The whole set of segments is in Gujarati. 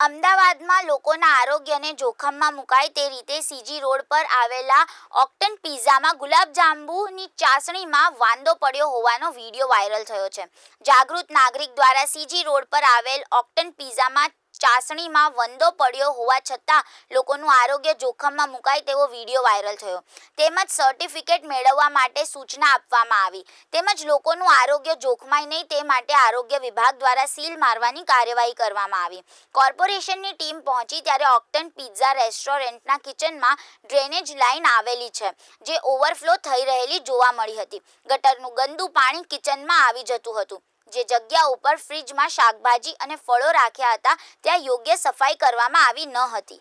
અમદાવાદમાં લોકોના આરોગ્યને જોખમમાં મુકાય તે રીતે સીજી રોડ પર આવેલા ઓક્ટન પિઝામાં ગુલાબજાંબુની ચાસણીમાં વાંદો પડ્યો હોવાનો વીડિયો વાયરલ થયો છે. જાગૃત નાગરિક દ્વારા સીજી રોડ પર આવેલ ઓક્ટન પિઝામાં ચાસણીમાં વંદો પડ્યો હોવા છતાં લોકોનું આરોગ્ય જોખમમાં મુકાય તેવો વીડિયો વાયરલ થયો. તેમજ સર્ટિફિકેટ મેળવવા માટે સૂચના આપવામાં આવી. તેમજ લોકોનું આરોગ્ય જોખમાય નહીં તે માટે આરોગ્ય વિભાગ દ્વારા સીલ મારવાની કાર્યવાહી કરવામાં આવી. કોર્પોરેશનની ટીમ પહોંચી ત્યારે ઓક્ટન પિઝા રેસ્ટોરન્ટના કિચનમાં ડ્રેનેજ લાઇન આવેલી છે, જે ઓવરફ્લો થઈ રહેલી જોવા મળી હતી. ગટરનું ગંદુ પાણી કિચનમાં આવી જતું હતું. જે જગ્યા ઉપર ફ્રિજમાં શાકભાજી અને ફળો રાખ્યા હતા, ત્યાં યોગ્ય સફાઈ કરવામાં આવી ન હતી.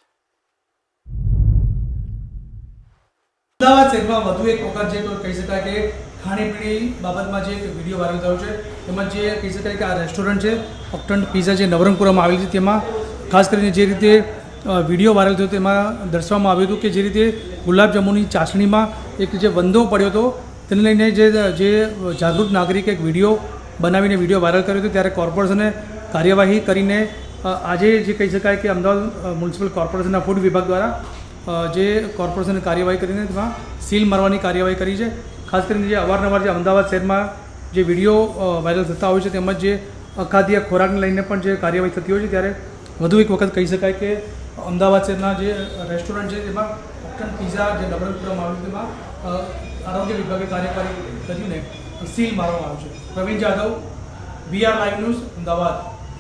અમદાવાદ શહેરમાં વધુ એક વખત જે કહી શકાય કે ખાણીપીણી બાબતમાં જે એક વીડિયો વાયરલ થયો છે, તેમાં જે કહી શકાય કે આ રેસ્ટોરન્ટ છે ઓક્ટન પીઝા જે નવરંગપુરામાં આવેલી છે, તેમાં ખાસ કરીને જે રીતે વીડિયો વાયરલ થયો, તેમાં દર્શાવવામાં આવ્યું હતું કે જે રીતે ગુલાબજાંબુની ચાસણીમાં એક જે વંદો પડ્યો હતો, તેને લઈને જે જે જાગૃત નાગરિક એક વીડિયો બનાવીને વીડિયો વાયરલ કર્યો હતો, ત્યારે કોર્પોરેશને કાર્યવાહી કરીને આજે જે કહી શકાય કે અમદાવાદ મ્યુનિસિપલ કોર્પોરેશનના ફૂડ વિભાગ દ્વારા જે કોર્પોરેશને કાર્યવાહી કરીને તેમાં સીલ મારવાની કાર્યવાહી કરી છે. ખાસ કરીને જે અવારનવાર જે અમદાવાદ શહેરમાં જે વીડિયો વાયરલ થતા હોય છે, તેમજ જે અખાદ્ય ખોરાકને લઈને પણ જે કાર્યવાહી થતી હોય છે, ત્યારે વધુ એક વખત કહી શકાય કે અમદાવાદ શહેરના જે રેસ્ટોરન્ટ છે, તેમાં ઓપ્શન પિઝા જે નવરંગપુરમાં આવ્યું તેમાં આરોગ્ય વિભાગે કાર્યવાહી કરીને સીલ મારવામાં આવ્યું છે Pravin Jadav VR live news Ahmedabad.